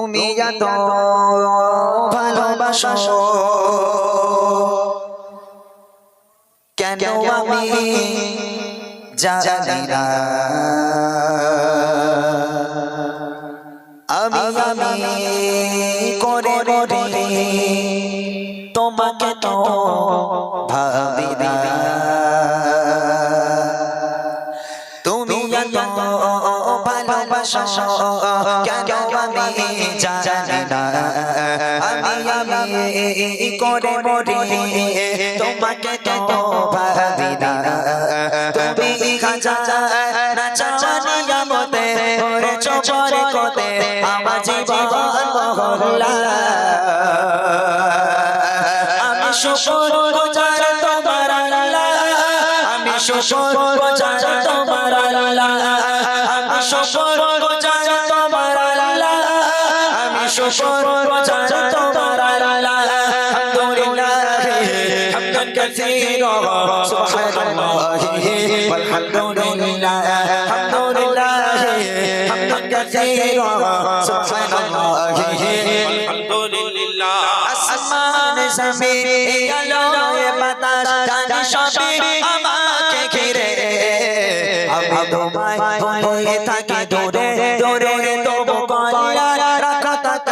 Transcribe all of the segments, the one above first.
তুমি এত ভালোবাসো। কেন আমি জানি না। আমি আমি করে করে তোমাকে তো ভাবি না। ভালোবাসো কেন আমি জানি না আমি আমি করে করে তোমাকে তো ভাবি না তুমি খাজা না জানি আমতে ওরে চোপরে কোতে আমার জীবন মহল্লা আমি শুকর গুজার তোমার আল্লাহ। আমি শুকর গুজার তোমার আল্লাহ আমি শুকর গুজার শুকর চাচা তোমার আল্লাহ। আলহামদুলিল্লাহ, হামদান কাসীরা, সুবহানাল্লাহ আলহামদুলিল্লাহ আলহামদুলিল্লাহ হামদান কাসীরা, সুবহানাল্লাহ। আলহামদুলিল্লাহ আসমান জমিন আলোয় বাতাস, জানি সবে আমাকে ঘিরে। আমি তোমায় হয়ে থাকি, দূরে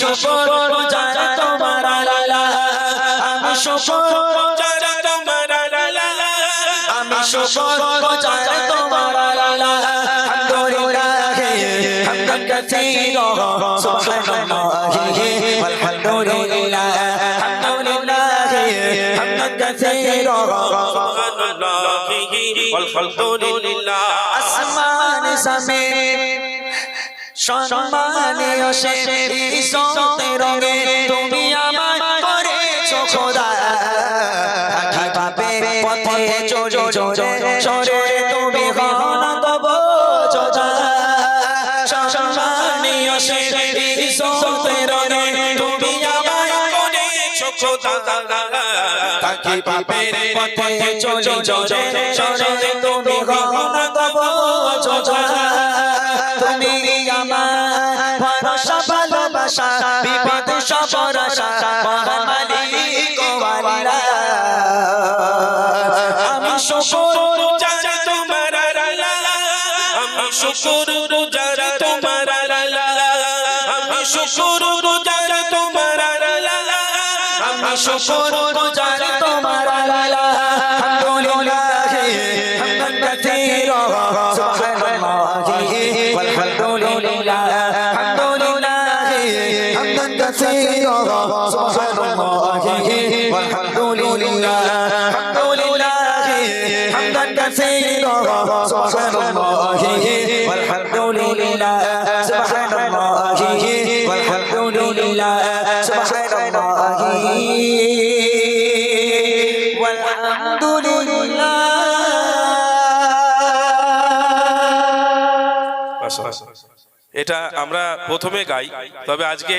শুকর গুজার তোমার আল্লাহ আমি শুকর গুজার তোমার আল্লাহ আমি শুকর গুজার তোমার আল্লাহ আলহামদুলিল্লাহ হামদান কাসীরা সুবহানাল্লাহি والحمدلله الحمدلله حمدا كثيرا সুবহানাল্লাহি আলহামদুলিল্লাহ আসমান জমিন সম্মানীয় সে ইসতে রঙে তুমি আমায় করেছ খোদা। কীভাবে পথে চোরে চোরে চোরে তুমি হনা তব যোজা সম্মানীয় সে ইসতে রঙে তুমি আমায় করেছ খোদা। তাকি পাপের পথে চলে চলে চলে তুমি গহনা বিপদ আল্লাহ আমি শুকর যার তোমার আমি শুকর গুজার তোমার আমি শুকর গুজার তোমার আমি শুকর গুজার তোমার كثيرا سبحان الله والحمد لله الحمد لله حمدا كثيرا سبحان الله والحمد لله سبحان الله والحمد لله سبحان الله والحمد لله এটা আমরা প্রথমে গাই তবে আজকে